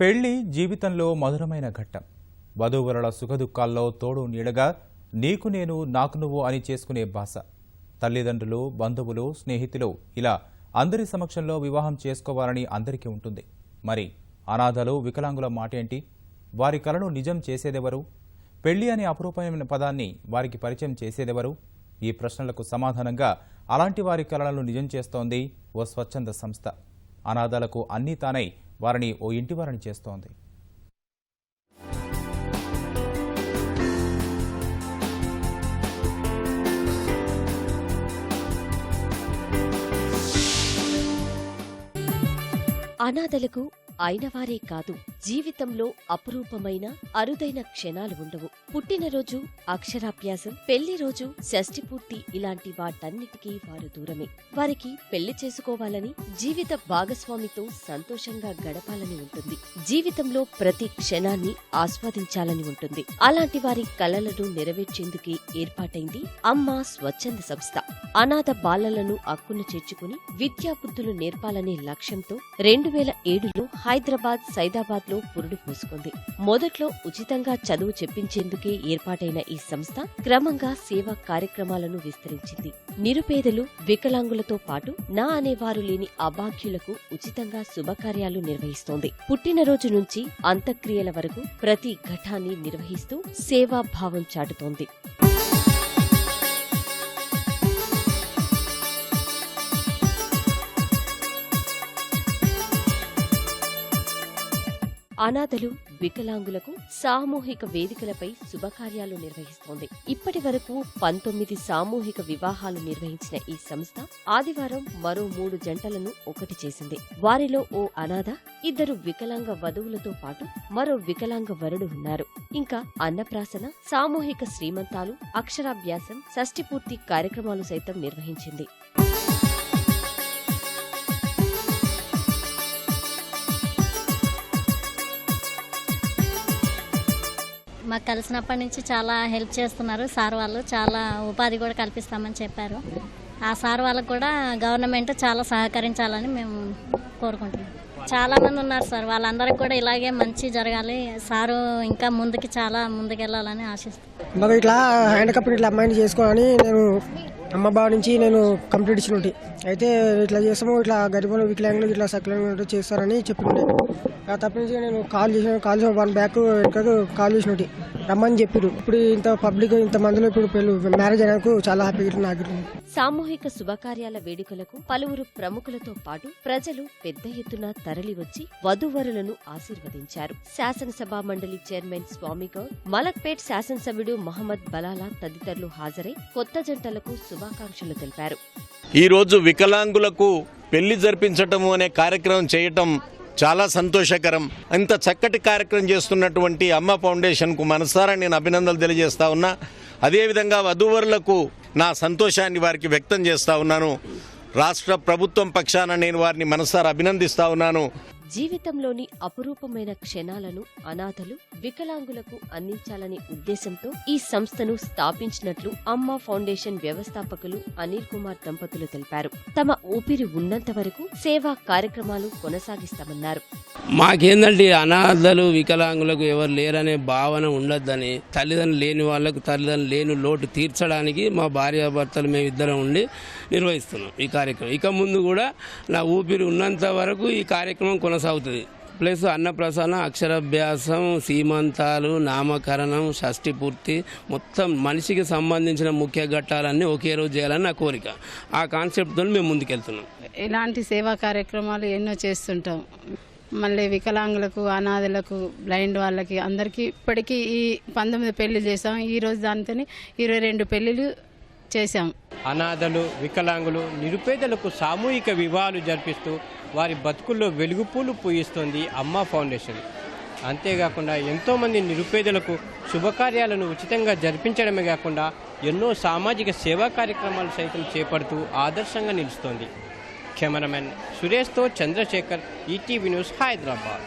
పెళ్ళి జీవితంలో మధురమైన ఘట్టం. వధూవరుల సుఖదుఖాల్లో తోడు నీడగా నీకు నేను నాకు నువ్వు అని చేసుకునే భాష తల్లిదండ్రులు బంధువులు స్నేహితులు ఇలా అందరి సమక్షంలో వివాహం చేసుకోవాలని అందరికీ ఉంటుంది. మరి అనాథలు వికలాంగుల మాట ఏంటి వారి కలను నిజం చేసేదెవరు? పెళ్ళి అనే అపురూపమైన పదాన్ని వారికి పరిచయం చేసేదెవరు? ఈ ప్రశ్నలకు సమాధానంగా అలాంటి వారి కలలను నిజం చేస్తోంది ఓ స్వచ్ఛంద సంస్థ. అనాథాలకు అన్నీ తానై వారిని ఓ ఇంటివారిని చేస్తోంది. అనాథలకు అయినవారే కాదు జీవితంలో అపురూపమైన అరుదైన క్షణాలు ఉండవు. పుట్టినరోజు అక్షరాభ్యాసం పెళ్ళి రోజు షష్ఠి పూర్తి ఇలాంటి వాటన్నిటికీ వారు దూరమే. వారికి పెళ్ళి చేసుకోవాలని జీవిత భాగస్వామితో సంతోషంగా గడపాలని ఉంటుంది. జీవితంలో ప్రతి క్షణాన్ని ఆస్వాదించాలని ఉంటుంది. అలాంటి వారి కలలను నెరవేర్చేందుకే ఏర్పాటైంది అమ్మ స్వచ్ఛంద సంస్థ. అనాథ బాలలను అక్కున చేర్చుకుని విద్యాబుద్ధులు నేర్పాలనే లక్ష్యంతో రెండు వేల ఏడులో హైదరాబాద్ సైదాబాద్లో పురుడు పోసుకుంది. మొదట్లో ఉచితంగా చదువు చెప్పించేందుకే ఏర్పాటైన ఈ సంస్థ క్రమంగా సేవా కార్యక్రమాలను విస్తరించింది. నిరుపేదలు వికలాంగులతో పాటు నా అనేవారు లేని అభాగ్యులకు ఉచితంగా శుభకార్యాలు నిర్వహిస్తోంది. పుట్టినరోజు నుంచి అంత్యక్రియల వరకు ప్రతి ఘటాన్ని నిర్వహిస్తూ సేవాభావం చాటుతోంది. అనాథలు వికలాంగులకు సామూహిక వేదికలపై శుభకార్యాలు నిర్వహిస్తోంది. ఇప్పటి వరకు పంతొమ్మిది సామూహిక వివాహాలు నిర్వహించిన ఈ సంస్థ ఆదివారం మరో మూడు జంటలను ఒకటి చేసింది. వారిలో ఓ అనాథ ఇద్దరు వికలాంగ వధువులతో పాటు మరో వికలాంగ వరుడు ఉన్నారు. ఇంకా అన్నప్రాసన సామూహిక శ్రీమంతాలు అక్షరాభ్యాసం షష్టిపూర్తి కార్యక్రమాలు సైతం నిర్వహించింది. మాకు కలిసినప్పటి నుంచి చాలా హెల్ప్ చేస్తున్నారు. సార్ వాళ్ళు చాలా ఉపాధి కూడా కల్పిస్తామని చెప్పారు. ఆ సార్ వాళ్ళకు కూడా గవర్నమెంట్ చాలా సహకరించాలని మేము కోరుకుంటున్నాం. చాలా మంది ఉన్నారు సార్. వాళ్ళందరికీ కూడా ఇలాగే మంచి జరగాలి. సారు ఇంకా ముందుకి చాలా ముందుకెళ్ళాలని ఆశిస్తున్నాం. ఇట్లా హ్యాండ్ కప్ ఇట్లా అమ్మాయిని చేసుకోవాలని నేను అమ్మ బావ నుంచి నేను కంప్లీట్ ఇచ్చినట్టు అయితే ఇట్లా చేస్తాము ఇట్లా గరిబలు వికలాంగులు ఇట్లా సకలంగా చేస్తారని చెప్పిండే ఆ తప్ప నుంచి నేను కాల్ చేసిన కాల్ చేసిన వన్ బ్యాక్ వెనకకు కాల్ చేసినట్టు రమ్మని చెప్పారు ఇప్పుడు ఇంత పబ్లిక్ ఇంత మందిలో ఇప్పుడు పెళ్ళి మ్యారేజ్ అయినందుకు చాలా హ్యాపీగా నాకు సామూహిక శుభకార్యాల వేడుకలకు పలువురు ప్రముఖులతో పాటు ప్రజలు పెద్ద ఎత్తున తరలివచ్చి వధూవరులను ఆశీర్వదించారు. శాసనసభ మండలి చైర్మన్ స్వామిగౌడ్ మలక్పేట్ శాసనసభ్యుడు మహమ్మద్ బలాలా తదితరులు హాజరై కొత్త జంటలకు శుభాకాంక్షలు తెలిపారు. ఈరోజు వికలాంగులకు పెళ్ళి జరిపించటము అనే కార్యక్రమం చేయటం చాలా సంతోషకరం. ఇంత చక్కటి కార్యక్రమం చేస్తున్నటువంటి అమ్మ ఫౌండేషన్కు మనసారా నేను అభినందనలు తెలియజేస్తా ఉన్నా. అదేవిధంగా వధూవరులకు నా సంతోషాన్ని వారికి వ్యక్తం చేస్తా ఉన్నాను. రాష్ట్ర ప్రభుత్వం పక్షాన నేను వారిని మనసారా అభినందిస్తా ఉన్నాను. జీవితంలోని అపురూపమైన క్షణాలను అనాథలు వికలాంగులకు అందించాలనే ఉద్దేశంతో ఈ సంస్థను స్థాపించినట్లు అమ్మ ఫౌండేషన్ వ్యవస్థాపకులు అనిల్ కుమార్ దంపతులు తెలిపారు. తమ ఊపిరి ఉన్నంత వరకు సేవా కార్యక్రమాలు కొనసాగిస్తామన్నారు. మాకేందంటే అనాథలు వికలాంగులకు ఎవరు లేరనే భావన ఉండొద్దని తల్లిదండ్రులు లేని వాళ్ళకు తల్లిదండ్రులు లేని లోటు తీర్చడానికి మా భార్యాభర్తలు మేము ఇద్దరం ఉండి నిర్వహిస్తున్నాం ఈ కార్యక్రమం. ఇక ముందు కూడా నా ఊపిరి ఉన్నంత వరకు ఈ కార్యక్రమం కొనసాగుతుంది. ప్లస్ అన్నప్రసన్న అక్షరాభ్యాసం సీమంతాలు నామకరణం షష్టి పూర్తి మొత్తం మనిషికి సంబంధించిన ముఖ్య ఘట్టాలన్నీ ఒకే రోజు చేయాలని నా కోరిక. ఆ కాన్సెప్ట్తో మేము ముందుకెళ్తున్నాం. ఇలాంటి సేవా కార్యక్రమాలు ఎన్నో చేస్తుంటాం. మళ్ళీ వికలాంగులకు అనాథలకు బ్లైండ్ వాళ్ళకి అందరికీ ఇప్పటికీ ఈ పంతొమ్మిది పెళ్ళి చేసాం. ఈ రోజు దానితో ఇరవై రెండు పెళ్ళిళ్ళు చేశాం. అనాథలు వికలాంగులు నిరుపేదలకు సామూహిక వివాహాలు జరిపిస్తూ వారి బతుకుల్లో వెలుగుపూలు పూయిస్తోంది అమ్మ ఫౌండేషన్. అంతేకాకుండా ఎంతోమంది నిరుపేదలకు శుభకార్యాలను ఉచితంగా జరిపించడమే కాకుండా ఎన్నో సామాజిక సేవా కార్యక్రమాలు సైతం చేపడుతూ ఆదర్శంగా నిలుస్తోంది. కెమెరామెన్ సురేష్తో చంద్రశేఖర్ ఈటీవీ న్యూస్ హైదరాబాద్.